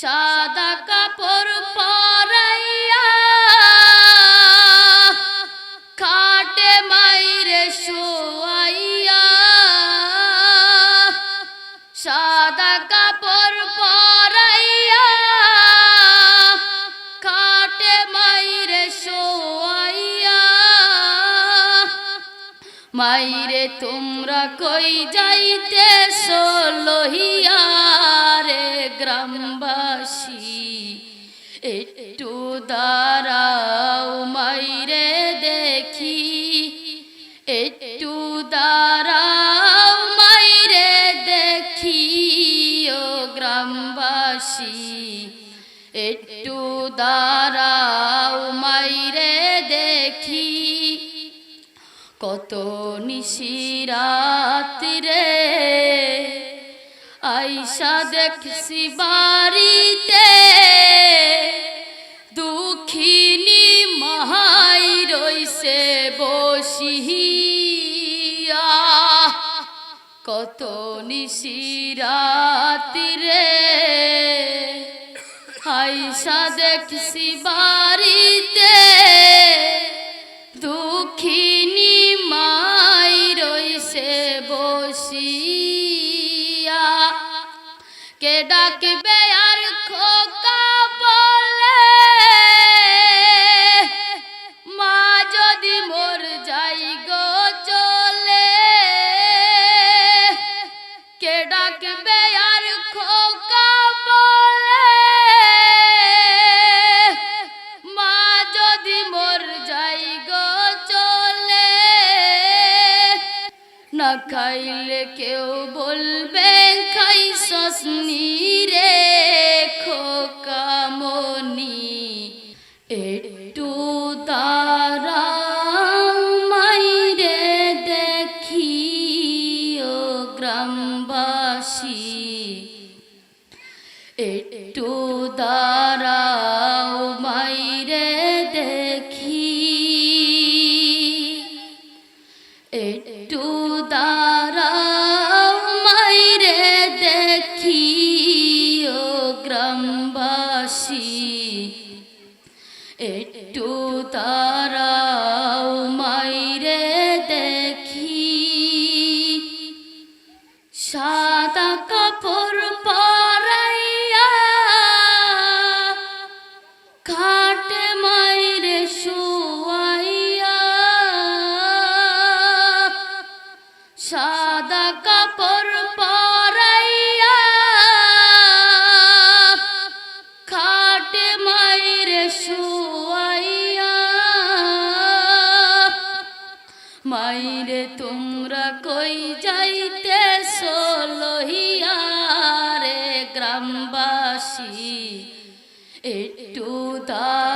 সাদা কাপড় পরাইয়া খাটে মাইরে শোয়াইয়া সাদা কাপড় পরাইয়া খাটে মাইরে শোয়াইয়া মাইরে তোমরা কই যাইতে লোহিয়া? রে গ্রামবাসী, একটু দাঁড়াও মাইরে দেখি। একটু দাঁড়াও মাইরে দেখি, ও গ্রামবাসী। একটু দাঁড়াও মাইরে দেখি। কত নিশিরাত রে আইসা দেখছি বাড়িতে দুঃখিনী মহাই রইছে বসিয়া কত নিশিরাত রে আইসা দেখছি বাড়িতে খাইলে কেউ বলবে, খাই সসনি রে খোকামনি একটু তারা মাইরে দেখি ও গ্রামবাসী, একটু দাঁড়াও মাইরে দেখি একটু সাদা কাপড় পরাইয়া খাট মাইরে শুয়াইয়া সাদা গ্রামবাসী একটু দাঁড়াও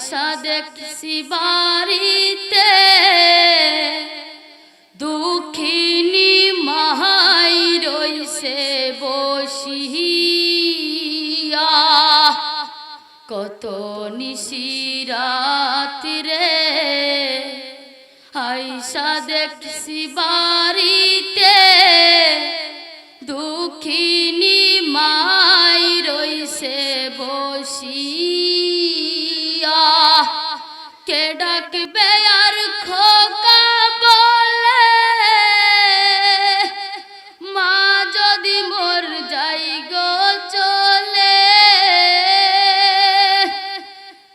আইসা দেখছি বাড়িতে। দুঃখিনী মাহাই রইছে বসিয়া। কত নিশিরাত রে আইসা দেখছি বাড়িতে। দুঃখিনী মাই রইছে বসিয়া। ডাকবে আর খোকা বলে, মা যদি মোর যাই গো চলে,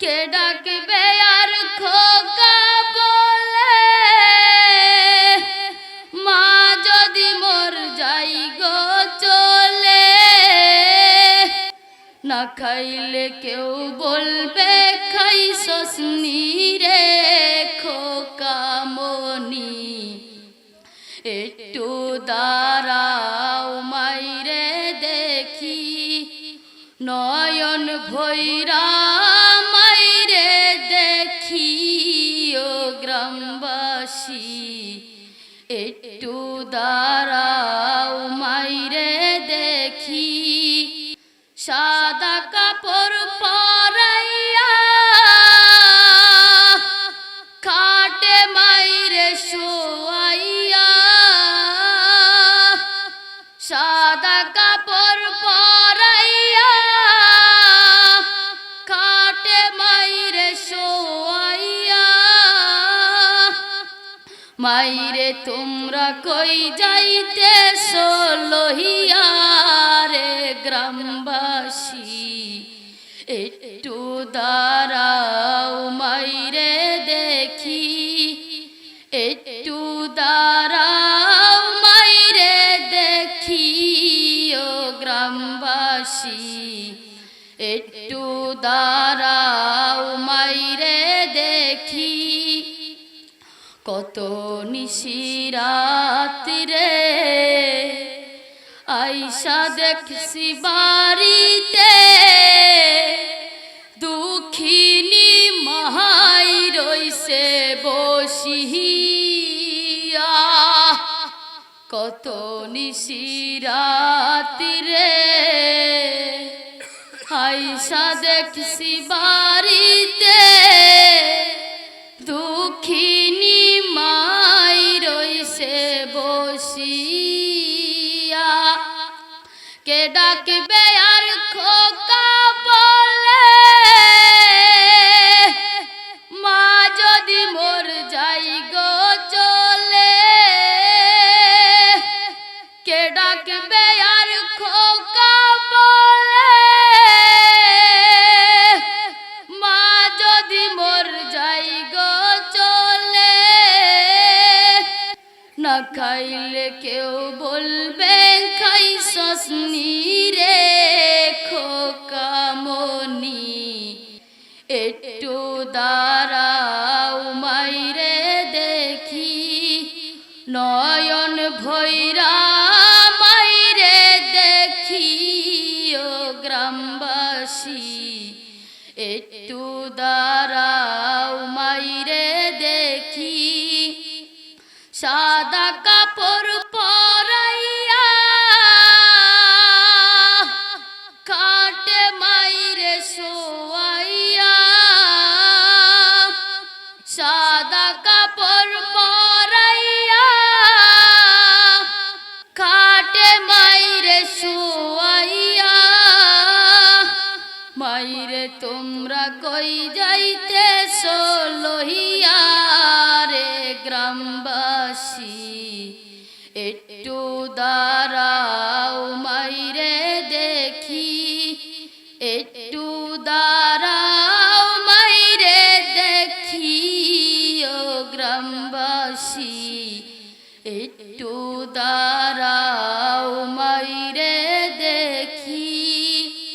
কে ডাকবে আর খোকা বলে, মা যদি মোর যাই গো চলে, না খাইলে কেউ বলবে খাই দেখিও গ্রামবাসী একটু দাঁড়া মাইরে তোমরা কই যাইতে লোহিয়া রে গ্রামবাসী? একটু দাঁড়াও মাইরে দেখি একটু কত নিশিরাত রে আইসা দেখছি বাড়িতে। দুঃখিনী মহাই রইছে বসিয়া কত নিশিরাত রে আইসা দেখছি বাড়িতে। বসিয়া কে ডাকবে আর খোকা খাই তোমরা কই যাইতে সোলোহিয়ারে গ্রামবাসী? একটু দাঁড়াও